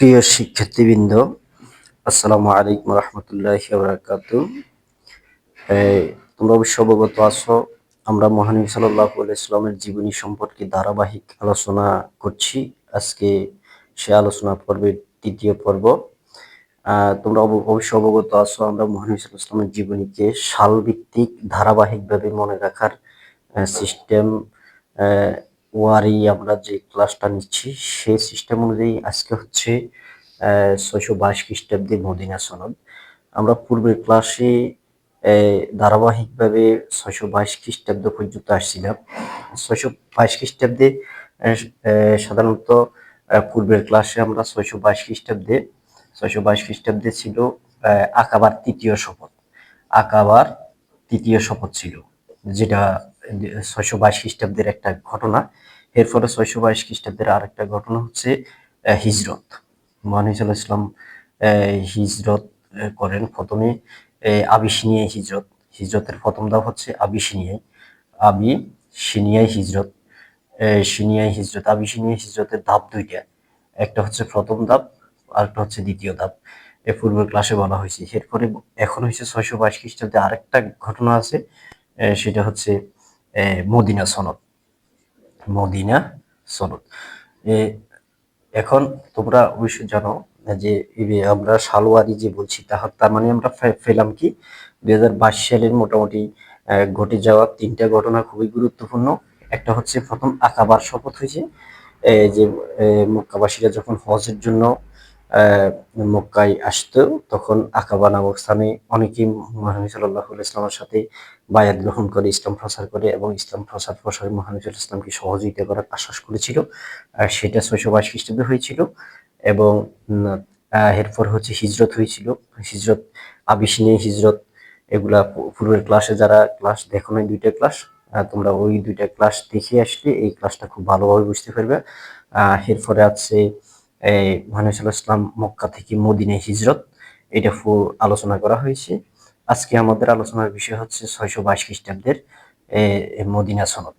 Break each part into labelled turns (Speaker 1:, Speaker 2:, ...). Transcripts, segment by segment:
Speaker 1: প্রিয় শিক্ষার্থীবৃন্দ, আসসালামু আলাইকুম রহমতুল্লাহ বরাকাত তোমরা অবশ্য অবগত আছো, আমরা মহানবী সাল্লাহ ইসলামের জীবনী সম্পর্কে ধারাবাহিক আলোচনা করছি। আজকে সে আলোচনা পর্বের তৃতীয় পর্ব। তোমরা অবশ্য অবগত আছো, আমরা মহানবী সাল্লাহ ইসলামের জীবনীকে সালভিত্তিক, ধারাবাহিকভাবে মনে রাখার সিস্টেম ওয়ারি আমরা যে ক্লাসটা নিচ্ছি সেই সিস্টেম অনুযায়ী আজকে হচ্ছে ছয়শো বাইশ খ্রিস্টাব্দে মদিনা সনদ। আমরা পূর্বের ক্লাসে ধারাবাহিকভাবে ছয়শো বাইশ খ্রিস্টাব্দ পর্যন্ত আসছিলাম। ছয়শো বাইশ খ্রিস্টাব্দে সাধারণত পূর্বের ক্লাসে আমরা ছয়শো বাইশ খ্রিস্টাব্দে, ছয়শো বাইশ খ্রিস্টাব্দে ছিল আকাবার তৃতীয় শপথ। আকাবার তৃতীয় শপথ ছিল, যেটা ছয়শো বাইশ খ্রিস্টাব্দের একটা ঘটনা। এরপরে ছয়শো বাইশ খ্রিস্টাব্দের আরেকটা ঘটনা হচ্ছে হিজরত। মহানিজুল ইসলাম হিজরত করেন। প্রথমে আবিসিনিয়ায় হিজরত। হিজরতের প্রথম ধাপ হচ্ছে আবিসিনিয়ায় আবি সিনিয়ায় হিজরত সিনিয়ায় হিজরত আবিসিনিয়ায় হিজরতের ধাপ দুইটা। একটা হচ্ছে প্রথম ধাপ, আরেকটা হচ্ছে দ্বিতীয় ধাপ। এ, পূর্বের ক্লাসে বলা হয়েছে। এরপরে এখন হয়েছে ছয়শো বাইশ খ্রিস্টাব্দে আরেকটা ঘটনা আছে সেটা হচ্ছে মদিনা সনদ। মদিনা সনদ। এখন তোমরা অবশ্যই জানো যে আমরা সালোয়ারি যে বলছি তাহার তার মানে আমরা ফেলাম কি? দুই হাজার বাইশ সালের মোটামুটি ঘটে যাওয়া তিনটা ঘটনা খুবই গুরুত্বপূর্ণ। একটা হচ্ছে প্রথম আকাবার শপথ হয়েছে। যে মক্কাবাসীরা যখন হজের জন্য মক্কায় আসতো, তখন আকাবা নামক স্থানে অনেকেই মহানবী সাল্লাহ ইসলামের সাথে বায়াত গ্রহণ করে, ইসলাম প্রচার করে এবং ইসলাম প্রচার প্রসারে মহানবী ইসলামকে সহযোগিতা করার আশ্বাস করেছিল। আর সেটা ছয়শো বাইশ খ্রিস্টাব্দে হয়েছিল এবং এরপর হচ্ছে হিজরত হয়েছিল। হিজরত আবিসিনী হিজরত, এগুলা পূর্বের ক্লাসে যারা ক্লাস দেখো নাই দুইটা ক্লাস তোমরা ওই দুইটা ক্লাস দেখে আসলে এই ক্লাসটা খুব ভালোভাবে বুঝতে পারবে। এরপরে আছে মহানবী ইসলাম মক্কা থেকে মদিনে হিজরত, এটা ফুল আলোচনা করা হয়েছে। আজকে আমাদের আলোচনার বিষয় হচ্ছে ছয়শো বাইশ খ্রিস্টাব্দের মদিনা সনদ।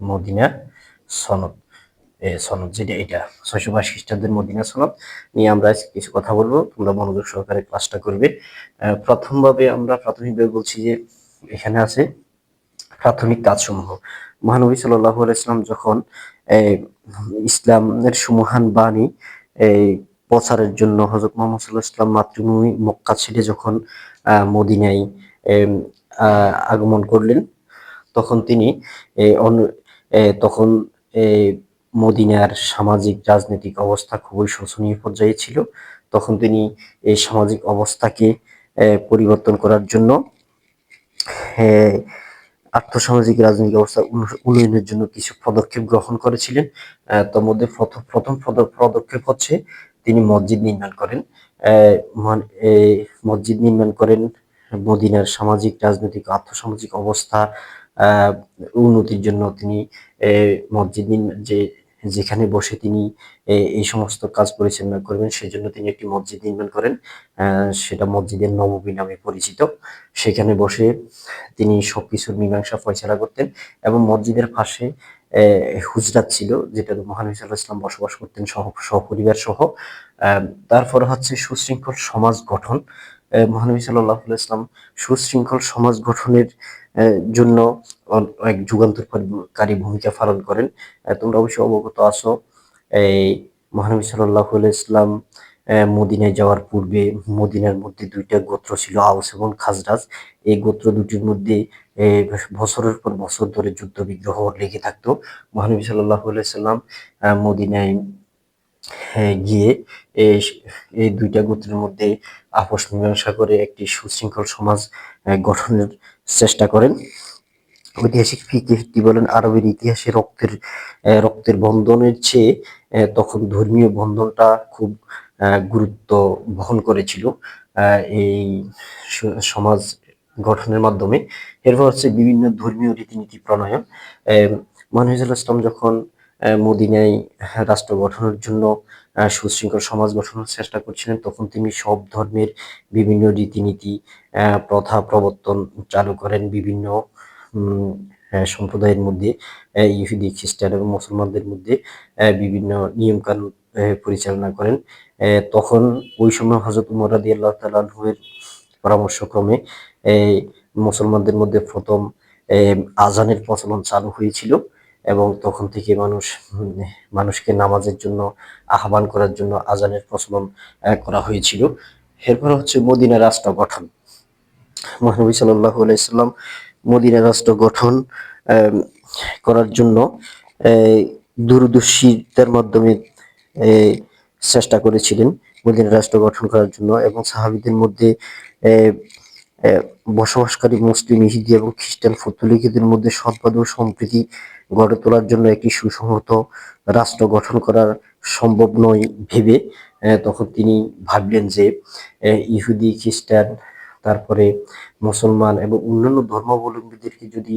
Speaker 1: মদিনা সনদ সনদ যেটা এটা, ছয়শো বাইশ খ্রিস্টাব্দের মদিনা সনদ নিয়ে আমরা কিছু কথা বলব। তোমরা মনোযোগ সহকারে ক্লাসটা করবে। প্রথমভাবে আমরা প্রাথমিকভাবে বলছি যে এখানে আছে প্রাথমিক কাজসমূহ। মহানবী সাল্লাহ ইসলাম যখন ইসলামের সুমহান বাণী, এই প্রচারের জন্য হজরত মোহাম্মদ সাল্লাহ ইসলাম মাতৃভূমি মক্কা ছেড়ে যখন মদিনায় আগমন করলেন, তখন তিনি তখন মদিনার সামাজিক রাজনৈতিক অবস্থা খুবই শোচনীয় পর্যায়ে ছিল। তখন তিনি এই সামাজিক অবস্থাকে পরিবর্তন করার জন্য আর্থসামাজিক রাজনৈতিক অবস্থা উন্নয়নের জন্য কিছু পদক্ষেপ গ্রহণ করেছিলেন। তার মধ্যে প্রথম পদক্ষেপ হচ্ছে তিনি মসজিদ নির্মাণ করেন। মসজিদ নির্মাণ করেন মদিনার সামাজিক, রাজনৈতিক, আর্থসামাজিক অবস্থা উন্নতির জন্য তিনি মসজিদ যে যেখানে বসে তিনি এই সমস্ত কাজ পরিচালনা করবেন সেই জন্য তিনি একটি মসজিদ নির্মাণ করেন সেটা মসজিদের নবমী নামে পরিচিত। সেখানে বসে তিনি সবকিছুর মীমাংসা ফয়সলা করতেন এবং মসজিদের পাশে হুজরাত ছিল, যেটা মহানবী সাল্লাহ ইসলাম বসবাস করতেন সহ, সহপরিবার সহ। তারপর হচ্ছে সুশৃঙ্খল সমাজ গঠন। মহানবী সাল্লাহ ইসলাম সুশৃঙ্খল সমাজ গঠনের জন্য এক যুগান্তরকারী ভূমিকা পালন করেন। তোমরা অবশ্যই অবগত আছো, এই মহানবী সাল্লাহ ইসলাম মদিনায় যাওয়ার পূর্বে মদিনার মধ্যে দুইটা গোত্র ছিল আউস এবং খাজরাজ। এই গোত্র দুটির মধ্যে বছরের পর বছর ধরে যুদ্ধ বিগ্রহ লেগে থাকতো। মহানবী সাল্লাহ সাল্লাম মদিনায় গিয়ে এই দুইটা গোত্রের মধ্যে আপোষ মীমাংসা করে একটি সুশৃঙ্খল সমাজ গঠনের চেষ্টা করেন। ঐতিহাসিক ফিকি বলেন? আরবের ইতিহাসে রক্তের রক্তের বন্ধনের চেয়ে তখন ধর্মীয় বন্ধনটা খুব গুরুত্ব বহন করেছিল। এই সমাজ গঠনের মাধ্যমে। এরপর হচ্ছে বিভিন্ন ধর্মীয় রীতিনীতি প্রণয়ন। মানহিজুল ইসলাম যখন মদিনায় রাষ্ট্র গঠনের জন্য সুশৃঙ্খল সমাজ গঠনের চেষ্টা করছিলেন, তখন তিনি সব ধর্মের বিভিন্ন রীতিনীতি প্রথা প্রবর্তন চালু করেন বিভিন্ন সম্প্রদায়ের মধ্যে ইহুদি, খ্রিস্টান এবং মুসলমানদের মধ্যে বিভিন্ন নিয়মকানুন পরিচালনা করেন। তখন ওই সময় হজরত উমর রাদি আল্লাহ তালের পরামর্শক্রমে মুসলমানদের মধ্যে প্রথম আজানের প্রচলন চালু হয়েছিল। এবং তখন থেকে মানুষ মানুষকে নামাজের জন্য, আহ্বান করার জন্য আজানের প্রচলন করা হয়েছিল। এরপর হচ্ছে মদিনা রাষ্ট্র গঠন। মহানবী সাল্লাহ আলাইসাল্লাম মদিনা রাষ্ট্র গঠন করার জন্য দূরদর্শিতার মাধ্যমে চেষ্টা করেছিলেন মদিনা রাষ্ট্র গঠন করার জন্য এবং সাহাবিদের মধ্যে বসবাসকারী মুসলিম, ইহুদি এবং খ্রিস্টান ফতুলিকদের মধ্যে সদ্ভাব ও সম্প্রীতি গড়ে তোলার জন্য একটি সুসংহত রাষ্ট্র গঠন করা সম্ভব নয় ভেবে তখন তিনি ভাবলেন যে ইহুদি, খ্রিস্টান, তারপরে মুসলমান এবং অন্যান্য ধর্মাবলম্বীদেরকে যদি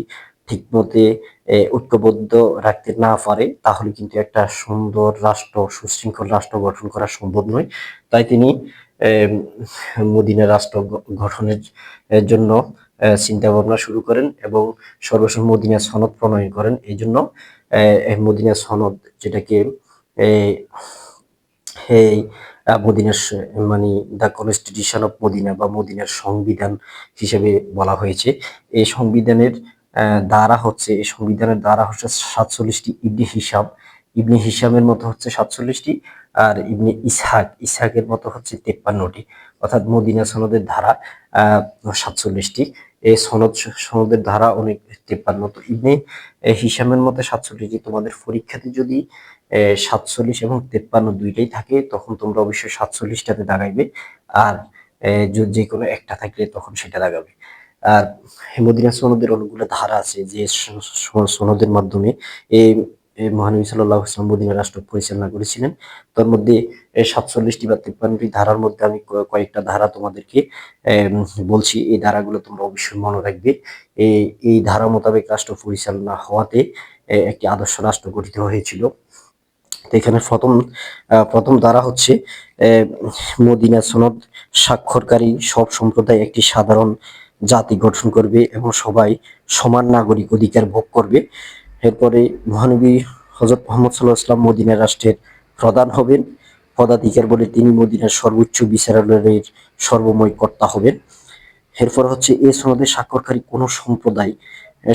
Speaker 1: ঠিকমতে ঐক্যবদ্ধ রাখতে না পারে, তাহলে কিন্তু একটা সুন্দর রাষ্ট্র, সুশৃঙ্খল রাষ্ট্র গঠন করা সম্ভব নয়। তাই তিনি মদিনা রাষ্ট্র গঠনের জন্য চিন্তা ভাবনা শুরু করেন এবং সর্বশেষ মদিনা সনদ প্রণয়ন করেন। এই জন্য মদিনা সনদ যেটাকে এই মদিনার মানে দ্য কনস্টিটিউশন অফ মদিনা বা মদিনার সংবিধান হিসেবে বলা হয়েছে। এই সংবিধানের ধারা হচ্ছে, এই সংবিধানের দ্বারা হচ্ছে সাতচল্লিশটি ইবনে হিসাব ইবনে হিসামের মতো হচ্ছে সাতচল্লিশটি আর ইবনে ইসহাক, ইসহাকের মতো হচ্ছে তেপ্পান্নটি, অর্থাৎ মদিনা সনদের ধারা সাতচল্লিশটি। এই সনদ সনদের ধারা অনেক তেপ্পান্ন। তো ইবনে হিসামের মধ্যে সাতচল্লিশটি, তোমাদের পরীক্ষাতে যদি সাতচল্লিশ এবং তেপ্পান্ন দুইটাই থাকে, তখন তোমরা অবশ্যই সাতচল্লিশটাতে দাগাইবে। আর য- কোনো একটা থাকলে তখন সেটা দাগাবে। আর, মদিনা সনদের অনেকগুলো ধারা আছে যে সনদের মাধ্যমে এই মহানবী সাল্লাহ ইসলাম মদিনা রাষ্ট্র পরিচালনা করেছিলেন। তার মধ্যে সাতচল্লিশটি বা তিপ্পান্নটি ধারার মধ্যে আমি কয়েকটা ধারা তোমাদেরকে বলছি। এই ধারাগুলো তোমরা অবশ্যই মনে রাখবে। এই এই ধারা মোতাবেক রাষ্ট্র পরিচালনা হওয়াতে একটি আদর্শ রাষ্ট্র গঠিত হয়েছিল। এখানে প্রথম প্রথম ধারা হচ্ছে মদিনা সনদ স্বাক্ষরকারী সব সম্প্রদায় একটি সাধারণ জাতি গঠন করবে এবং সবাই সমান নাগরিক অধিকার ভোগ করবে। এরপরে মহানবী হজরত মোহাম্মদ সাল্লাহ ইসলাম মদিনা রাষ্ট্রের প্রধান হবেন। পদাধিকার বলে তিনি মদিনার সর্বোচ্চ বিচারালয়ের সর্বময় কর্তা হবেন। এরপর হচ্ছে এ সনদে স্বাক্ষরকারী কোনো সম্প্রদায়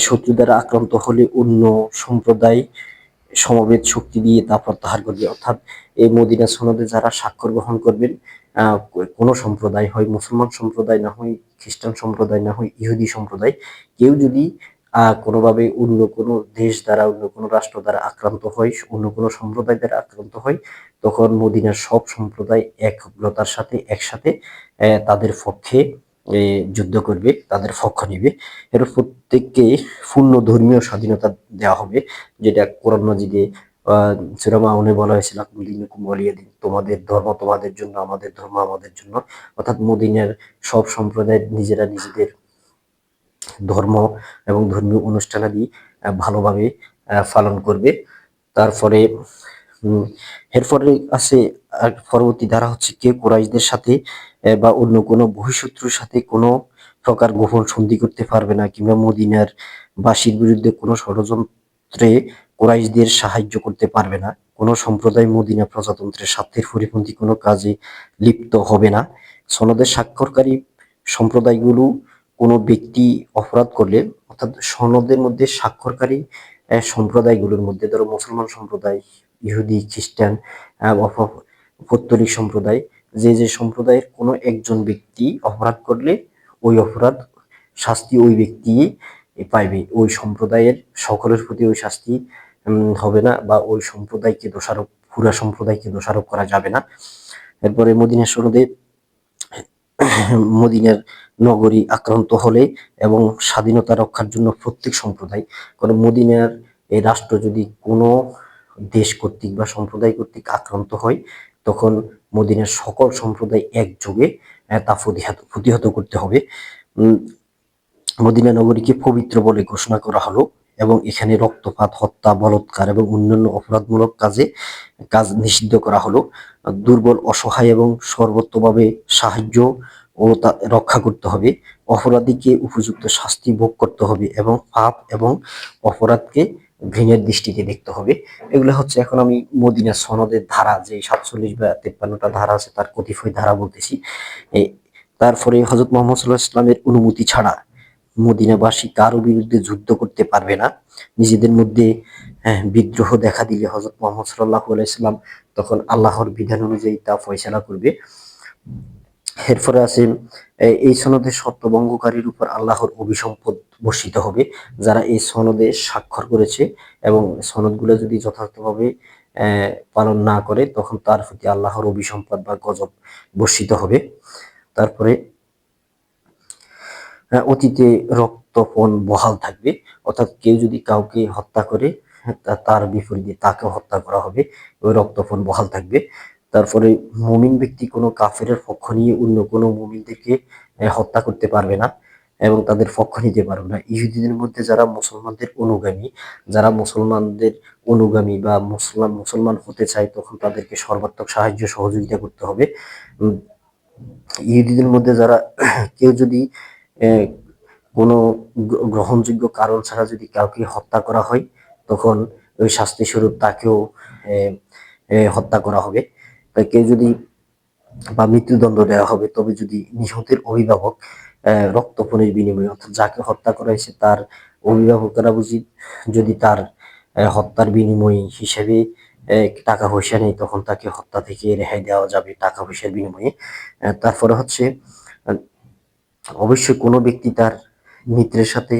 Speaker 1: শত্রু দ্বারা আক্রান্ত হলে অন্য সম্প্রদায় সমবেত শক্তি দিয়ে তা প্রত্যাহার করবে। অর্থাৎ এই মদিনা সনদে যারা স্বাক্ষর গ্রহণ করবেন কোনো সম্প্রদায় হয় মুসলমান সম্প্রদায় না হয় খ্রিস্টান সম্প্রদায় না হয় ইহুদি সম্প্রদায়, কেউ যদি কোনোভাবে অন্য কোনো দেশ দ্বারা, অন্য কোনো রাষ্ট্র দ্বারা আক্রান্ত হয়, অন্য কোনো সম্প্রদায় দ্বারা আক্রান্ত হয়, তখন মদিনার সব সম্প্রদায় একগ্রতার সাথে, একসাথে তাদের পক্ষে যুদ্ধ করবে, তাদের পক্ষ নিবে। এর প্রত্যেককে পূর্ণ ধর্মীয় স্বাধীনতা দেওয়া হবে, যেটা কোরআন মাজিদে সূরা বলা হয়েছিল ওয়ালিয়াদিন তোমাদের ধর্ম তোমাদের জন্য, আমাদের ধর্ম আমাদের জন্য। অর্থাৎ মদিনার সব সম্প্রদায় নিজেরা নিজেদের ধর্ম এবং ধর্মীয় অনুষ্ঠানাদি ভালোভাবে পালন করবে। তারপরে এরপরে আছে পরবর্তী ধারা হচ্ছে কেউ কোরাইশদের সাথে বা অন্য কোনো বহিঃশত্রুর সাথে কোনো প্রকার গোপন সন্ধি করতে পারবে না কিংবা মদিনার বাসীর বিরুদ্ধে কোনো ষড়যন্ত্রে কোরাইশদের সাহায্য করতে পারবে না। কোনো সম্প্রদায় মদিনা প্রজাতন্ত্রের স্বার্থের পরিপন্থী কোনো কাজে লিপ্ত হবে না। সনদের স্বাক্ষরকারী সম্প্রদায়গুলো কোনো ব্যক্তি অপরাধ করলে, অর্থাৎ সনদের মধ্যে স্বাক্ষরকারী সম্প্রদায়গুলোর মধ্যে, ধরো মুসলমান সম্প্রদায়, ইহুদি, খ্রিস্টান পৌত্তলিক সম্প্রদায়, যে যে সম্প্রদায়ের কোনো একজন ব্যক্তি অপরাধ করলে, ওই অপরাধ শাস্তি ওই ব্যক্তি পাইবে। ওই সম্প্রদায়ের সকলের প্রতি ওই শাস্তি হবে না বা ওই সম্প্রদায়কে দোষারোপ, পুরা সম্প্রদায়কে দোষারোপ করা যাবে না। এরপরে মদিনা সনদে মদিনার নগরী আক্রান্ত হলে এবং স্বাধীনতা রক্ষার জন্য প্রত্যেক সম্প্রদায়, কারণ মদিনার এই রাষ্ট্র যদি কোনো দেশ কর্তৃক বা সম্প্রদায় কর্তৃক আক্রান্ত হয়, তখন মদিনার সকল সম্প্রদায় একযোগে তা প্রতিহত প্রতিহত করতে হবে। মদিনা নগরীকে পবিত্র বলে ঘোষণা করা হলো। এবং এখানে রক্তপাত, হত্যা, বলৎকার এবং অন্যান্য অপরাধমূলক কাজে, কাজ নিষিদ্ধ করা হলো। দুর্বল, অসহায় এবং সর্বত্রভাবে সাহায্য ও তা রক্ষা করতে হবে। অপরাধীকে উপযুক্ত শাস্তি ভোগ করতে হবে এবং পাপ এবং অপরাধকে ঘৃণের দৃষ্টিতে দেখতে হবে। এগুলো হচ্ছে এখন আমি মদিনা সনদের ধারা, যে সাতচল্লিশ বা তেপ্পান্নটা ধারা আছে, তার কতিপয় ধারা বলতেছি। তারপরে হজরত মোহাম্মদ সাল্লাহ ইসলামের অনুমতি ছাড়া মদিনাবাসী কারও বিরুদ্ধে যুদ্ধ করতে পারবে না। নিজেদের মধ্যে হ্যাঁ, বিদ্রোহ দেখা দিলে হজরত মোহাম্মদ সাল্লাহ আলাইসাল্লাম তখন আল্লাহর বিধান অনুযায়ী তা ফয়সালা করবে। এরপরে আছে এই সনদে শর্ত ভঙ্গকারীর উপর আল্লাহর অভিসম্পদ বর্ষিত হবে যারা এই সনদে স্বাক্ষর করেছে এবং সনদগুলো যদি যথার্থভাবে পালন না করে তখন তার প্রতি আল্লাহর অভিসম্পদ বা গজব বর্ষিত হবে। তারপরে অতীতে রক্তপণ বহাল থাকবে। অর্থাৎ কেউ যদি কাউকে হত্যা করে তা- তার বিপরীতে তাকে হত্যা করা হবে। ওই রক্তপণ বহাল থাকবে। তারপরে মুমিন ব্যক্তি কোনো কাফেরের পক্ষ নিয়ে অন্য কোনো মুমিনদেরকে হত্যা করতে পারবে না এবং তাদের পক্ষ নিতে পারবে না। ইহুদিদের মধ্যে যারা মুসলমানদের অনুগামী, যারা মুসলমানদের অনুগামী বা মুসলমান মুসলমান হতে চায়, তখন তাদেরকে সর্বাত্মক সাহায্য, সহযোগিতা করতে হবে। ইহুদিদের মধ্যে যারা, কেউ যদি কোনো গ্রহণযোগ্য কারণ ছাড়া যদি কাউকে হত্যা করা হয়, তখন ওই শাস্তি স্বরূপ তাকেও হত্যা করা হবে। তাকে যদি বা মৃত্যুদণ্ড দেওয়া হবে, তবে যদি নিহতের অভিভাবক রক্তপণের বিনিময়ে, অর্থাৎ যাকে হত্যা করা হয়েছে তার অভিভাবকরা বুঝি যদি তার হত্যার বিনিময় হিসেবে টাকা পয়সা নেই তখন তাকে হত্যা থেকে রেহাই দেওয়া যাবে টাকা পয়সার বিনিময়ে। তারপরে হচ্ছে অবশ্যই কোনো ব্যক্তি তার মিত্রের সাথে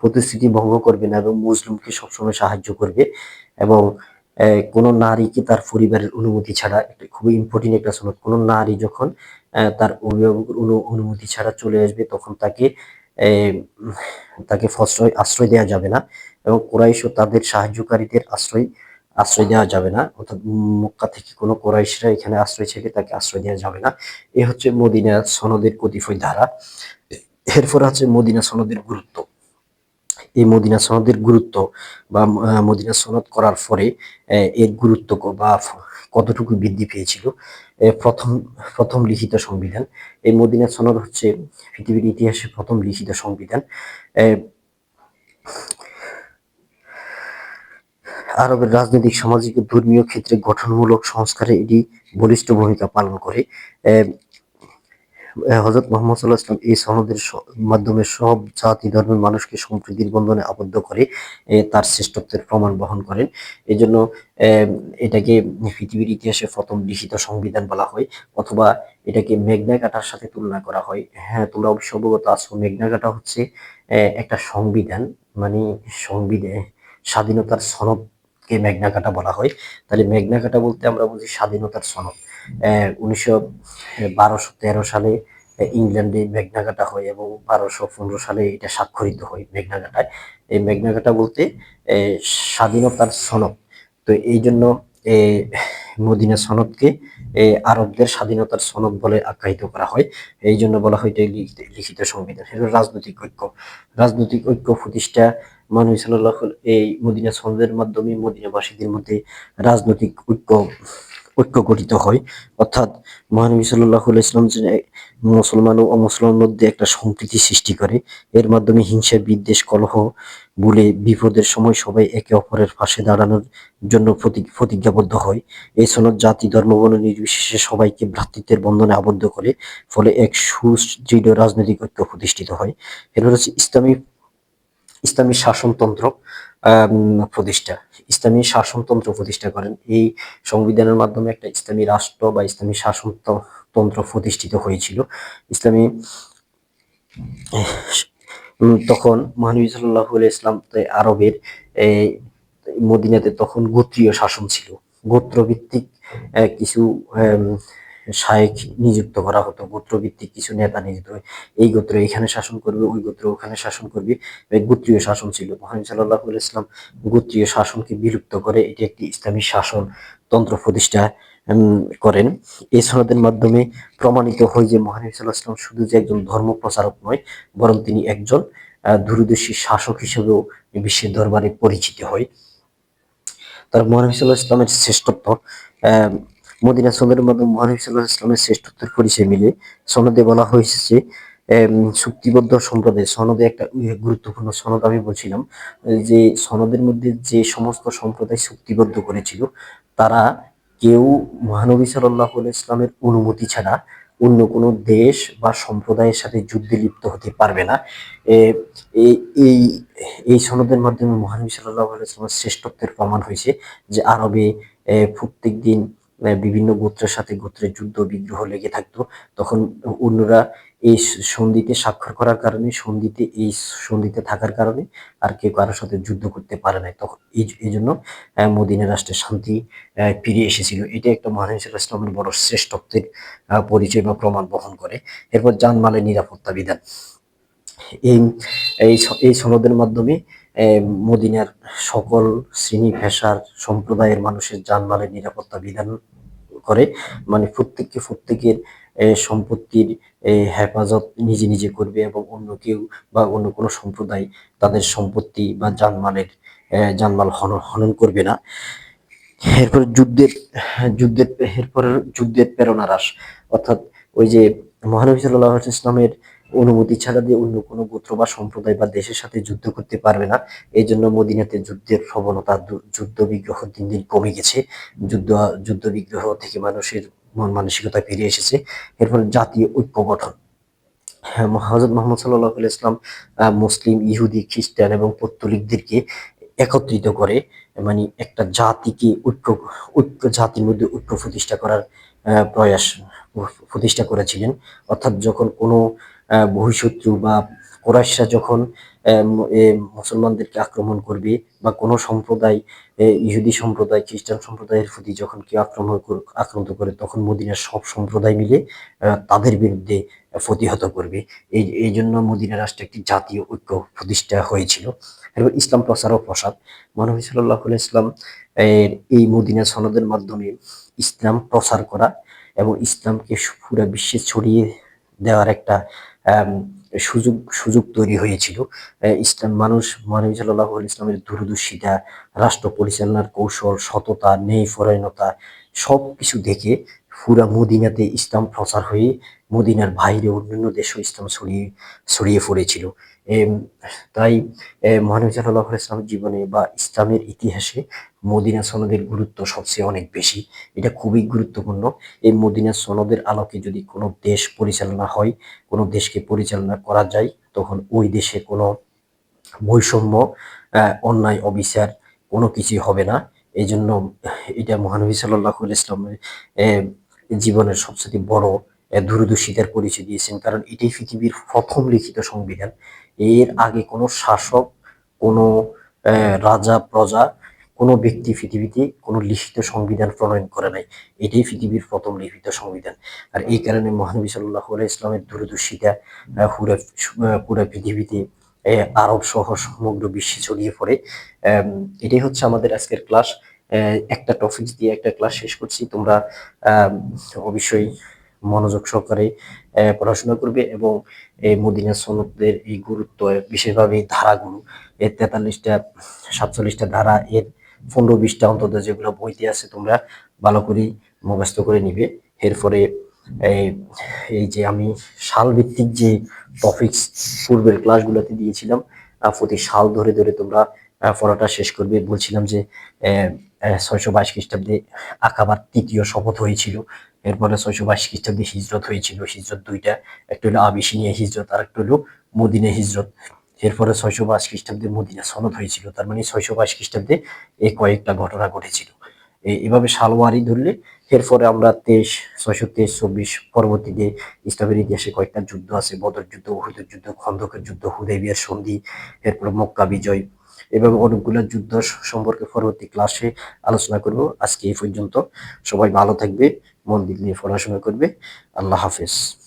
Speaker 1: প্রতিশ্রুতি ভঙ্গ করবে না এবং মুসলিমকে সবসময় সাহায্য করবে এবং কোনো নারীকে তার পরিবারের অনুমতি ছাড়া, এটা খুবই ইম্পর্টেন্ট একটা সনদ, কোনো নারী যখন তার অভিভাবকের অনু- অনুমতি ছাড়া চলে আসবে তখন তাকে তাকে আশ্রয় দেওয়া যাবে না এবং কোরাইশ ও তাদের সাহায্যকারীদের আশ্রয় আশ্রয় দেওয়া যাবে না, অর্থাৎ মক্কা থেকে কোনো কোরাইশরা এখানে আশ্রয় ছেড়ে তাকে আশ্রয় দেওয়া যাবে না। এ হচ্ছে মদিনা সনদের কতিপয় ধারা। এরপর আছে মদিনা সনদের গুরুত্ব। এই মদিনা সনদের গুরুত্ব বা মদিনা সনদ করার পরে এর গুরুত্ব বা কতটুকু বৃদ্ধি পেয়েছিল? প্রথম প্রথম লিখিত সংবিধান। এই মদিনা সনদ হচ্ছে পৃথিবীর ইতিহাসে প্রথম লিখিত সংবিধান। আরবের রাজনৈতিক, সামাজিক, ধর্মীয় ক্ষেত্রে গঠনমূলক সংস্কারে এটি বলিষ্ঠ ভূমিকা পালন করে। হজরত মোহাম্মদ সাল্লাহ ইসলাম এই সনদের মাধ্যমে সব জাতি, ধর্মের মানুষকে সম্প্রীতির বন্ধনে আবদ্ধ করে তার শ্রেষ্ঠত্বের প্রমাণ বহন করেন। এই জন্য এটাকে পৃথিবীর ইতিহাসে প্রথম লিখিত সংবিধান বলা হয়, অথবা এটাকে মেঘনা কাটার সাথে তুলনা করা হয়। হ্যাঁ তোমরা অবশ্য অবগত আছো, মেঘনা কাটা হচ্ছে একটা সংবিধান মানে সংবিধান, স্বাধীনতার সনদকে মেঘনা কাটা বলা হয়। তাহলে মেঘনা কাটা বলতে আমরা বুঝি স্বাধীনতার সনদ। উনিশশো বারোশো তেরো সালে ইংল্যান্ডে মেঘনা কাটা হয় এবং বারোশো পনেরো সালে এটা স্বাক্ষরিত হয় মেঘনা কাটায় এই মেঘনা কাটা বলতে স্বাধীনতার সনদ। তো এই জন্য মদিনা সনদকে আরবদের স্বাধীনতার সনদ বলে আখ্যায়িত করা হয়। এই জন্য বলা হয় এটা লিখিত- সংবিধান। রাজনৈতিক ঐক্য। রাজনৈতিক ঐক্য প্রতিষ্ঠা মানুষ সাল্লাহ এই মদিনা সনদের মাধ্যমে মদিনাবাসীদের মধ্যে রাজনৈতিক ঐক্য ঐক্য গঠিত হয়। অর্থাৎ মহানবী সাল্লাহ ইসলাম মুসলমান ও অমুসলমান মধ্যে একটা সম্প্রীতি সৃষ্টি করে, এর মাধ্যমে হিংসা, বিদ্বেষ, কলহ বলে বিপদের সময় সবাই একে অপরের পাশে দাঁড়ানোর জন্য প্রতি- প্রতিজ্ঞাবদ্ধ হয়। এই সনদ জাতি, ধর্ম, বর্ণ নির্বিশেষে সবাইকে ভ্রাতৃত্বের বন্ধনে আবদ্ধ করে, ফলে এক সুদৃঢ় রাজনৈতিক ঐক্য প্রতিষ্ঠিত হয়। এরপর হচ্ছে ইসলামী ইসলামী শাসনতন্ত্র প্রতিষ্ঠা, ইসলামী শাসনতন্ত্র প্রতিষ্ঠা করেন। এই সংবিধানের মাধ্যমে একটা ইসলামী রাষ্ট্র বা ইসলামী শাসনতন্ত্র প্রতিষ্ঠিত হয়েছিল। ইসলামী তখন মহানবী সাল্লাহ ইসলাম আরবের মদিনাতে তখন গোত্রীয় শাসন ছিল। গোত্রভিত্তিক কিছু শায়েখ নিযুক্ত করা হতো, গোত্রভিত্তিক কিছু নেতা নিযুক্ত এই গোত্র এখানে শাসন করবে, ওই গোত্র ওখানে শাসন করবে। গোত্রীয় শাসন ছিল। মহানবী সাল্লাহ ইসলাম গোত্রীয় শাসনকে বিলুপ্ত করে এটি একটি ইসলামী শাসন তন্ত্র প্রতিষ্ঠা করেন। এই সনদের মাধ্যমে প্রমাণিত হয় যে মহানবী সাল্লাহ ইসলাম শুধু যে একজন ধর্ম প্রচারক নয়, বরং তিনি একজন দূরদর্শী শাসক হিসেবেও বিশ্বের দরবারে পরিচিত হয়। তার মহানবী সাল্লাহ ইসলামের শ্রেষ্ঠত্ব মদিনা সনদের মাধ্যমে মহানবী ইসলামের শ্রেষ্ঠত্বের পরিচয় মিলে সনদে বলা হয়েছে যে চুক্তিবদ্ধ সম্প্রদায় সনদে একটা গুরুত্বপূর্ণ সনদ আমি বলছিলাম যে সনদের মধ্যে যে সমস্ত সম্প্রদায় চুক্তিবদ্ধ করেছিল, তারা কেউ মহানবী সাল্লাহ ইসলামের অনুমতি ছাড়া অন্য কোনো দেশ বা সম্প্রদায়ের সাথে যুদ্ধে লিপ্ত হতে পারবে না। এই এই সনদের মাধ্যমে মহানবী সাল্লাহ ইসলামের শ্রেষ্ঠত্বের প্রমাণ হয়েছে যে আরবে প্রত্যেক দিন বিভিন্ন গোত্রের সাথে গোত্রের যুদ্ধ, বিগ্রহ লেগে থাকতো। তখন অন্যরা এই সন্ধিতে স্বাক্ষর করার কারণে, সন্ধিতে এই সন্ধিতে থাকার কারণে আর কেউ কারোর সাথে যুদ্ধ করতে পারে নাই। তখন এই এই জন্য মদিনা রাষ্ট্রের শান্তি ফিরে এসেছিল। এটা একটা মহান ইসলামের বড় শ্রেষ্ঠত্বের পরিচয় বা প্রমাণ বহন করে। এরপর জানমালের নিরাপত্তা বিধান। এই এই সনদের মাধ্যমে মদিনার সকল শ্রেণি পেশার সম্প্রদায়ের মানুষের জানমালের নিরাপত্তা বিধান করে মানে প্রত্যেককে প্রত্যেকের সম্পত্তির হেফাজত নিজে নিজে করবে এবং অন্য কেউ বা অন্য কোনো সম্প্রদায় তাদের সম্পত্তি বা জানমাল হনন হনন করবে না। এরপরে যুদ্ধের যুদ্ধের, এরপরে যুদ্ধের প্রেরণা হ্রাস অর্থাৎ ওই যে মহানবী সাল্লাহ ইসলামের অনুমতি ছাড়া দিয়ে অন্য কোনো গোত্র বা সম্প্রদায় বা দেশের সাথে যুদ্ধ করতে পারবে না। এই জন্য মদিনাতে যুদ্ধের প্রবণতা যুদ্ধ বিগ্রহ দিন দিন কমে গেছে। যুদ্ধ যুদ্ধ বিগ্রহ থেকে মানুষের মন মানসিকতা ফিরে এসেছে। এরপরে জাতীয় ঐক্য গঠন। হ্যাঁ হজরত মোহাম্মদ সাল্লাহ ইসলাম মুসলিম, ইহুদি, খ্রিস্টান এবং পত্তলিকদেরকে একত্রিত করে মানে একটা জাতিকে ঐক্য ঐক্য জাতির মধ্যে ঐক্য প্রতিষ্ঠা করার প্রয়াস প্রতিষ্ঠা করেছিলেন। অর্থাৎ যখন কোনো বহিঃশত্রু বা কোরাইশরা যখন মুসলমানদেরকে আক্রমণ করবে বা কোনো সম্প্রদায় ইহুদি সম্প্রদায়, খ্রিস্টান সম্প্রদায়ের প্রতি যখন কেউ আক্রমণ আক্রান্ত করে, তখন মদিনার সব সম্প্রদায় মিলে তাদের বিরুদ্ধে প্রতিহত করবে। এই এই জন্য মদিনা রাষ্ট্রে একটি জাতীয় ঐক্য প্রতিষ্ঠা হয়েছিল। এরপর ইসলাম প্রচার ও প্রসার মহানবী সাল্লাহ ইসলাম এর এই মদিনা সনদের মাধ্যমে ইসলাম প্রচার করা এবং ইসলামকে পুরো বিশ্বে ছড়িয়ে দেওয়ার একটা সুযোগ সুযোগ তৈরি হয়েছিল। ইসলাম, মানুষ, মানবী সাল্লাহ ইসলামের দূরদর্শিতা, রাষ্ট্র পরিচালনার কৌশল, সততা নেই ফরায়নতা সব কিছু দেখে পুরা মদিনাতে ইসলাম প্রচার হয়ে মদিনার বাইরে অন্যান্য দেশও ইসলাম ছড়িয়ে ছড়িয়ে পড়েছিল। তাই মহানবী আলাইহি ইসলামের জীবনে বা ইসলামের ইতিহাসে মদিনা সনদের গুরুত্ব সবচেয়ে অনেক বেশি। এটা খুবই গুরুত্বপূর্ণ। এই মদিনা সনদের আলোকে যদি কোনো দেশ পরিচালনা হয়, কোনো দেশকে পরিচালনা করা যায়, তখন ওই দেশে কোনো বৈষম্য অন্যায়, অবিচার কোনো কিছুই হবে না। এই জন্য এটা মহানবী সাল্লাহ ইসলামের জীবনের সবচেয়ে বড় দূরদর্শিতার পরিচয় দিয়েছেন। কারণ এটাই পৃথিবীর প্রথম লিখিত সংবিধান। এর আগে কোনো শাসক, কোনো রাজা, প্রজা, কোনো ব্যক্তি পৃথিবীতে কোনো লিখিত সংবিধান প্রণয়ন করে নাই। এটাই পৃথিবীর প্রথম লিখিত সংবিধান। আর এই কারণে মহানবী সাল্লাহ ইসলামের দূরদর্শিতা পুরো পুরো পৃথিবীতে আরব সহ সমগ্র বিশ্বে ছড়িয়ে পড়ে। এটাই হচ্ছে আমাদের আজকের ক্লাস। একটা টপিক দিয়ে একটা ক্লাস শেষ করছি। তোমরা অবশ্যই মনোযোগ সহকারে পড়াশোনা করবে এবং এই মদিনা সনদের এই গুরুত্ব বিশেষভাবে ধারাগুলো এর তেতাল্লিশটা, সাতচল্লিশটা ধারা, এর পনেরো বিশটা অন্তত যেগুলো বইতে আছে তোমরা ভালো করে মুখস্থ করে নিবে। এরপরে এই যে আমি সাল ভিত্তিক যে টপিকস পূর্বের ক্লাসগুলোতে দিয়েছিলাম প্রতি সাল ধরে ধরে তোমরা পড়াটা শেষ করবে। বলছিলাম যে ছয়শো বাইশ খ্রিস্টাব্দে আকাবার তৃতীয় শপথ হয়েছিল। এরপরে ছয়শো বাইশ খ্রিস্টাব্দে হিজরত হয়েছিল। হিজরত দুইটা, একটা হলো আবিসিনিয়া হিজরত, আর একটা হলো মদিনা হিজরত। এরপরে ছয়শো বাইশ খ্রিস্টাব্দে মদিনা সনদ হয়েছিল। তার মানে ছয়শো বাইশ খ্রিস্টাব্দে এই কয়েকটা ঘটনা ঘটেছিল। এই- এভাবে সালোয়ারি ধরলে এরপরে আমরা তেইশ, ছয়শো তেইশ, চব্বিশ পরবর্তীতে ইসলামের ইতিহাসে কয়েকটা যুদ্ধ আছে। বদর যুদ্ধ, উহুদের যুদ্ধ, খন্দকের যুদ্ধ হুদেবিয়ার সন্ধি, এরপরে মক্কা বিজয় এভাবে অনেকগুলো যুদ্ধ সম্পর্কে পরবর্তী ক্লাসে আলোচনা করব। আজকে এই পর্যন্ত। সবাই ভালো থাকবে মন্দির নিয়ে পড়াশোনা করবে। আল্লাহ হাফেজ।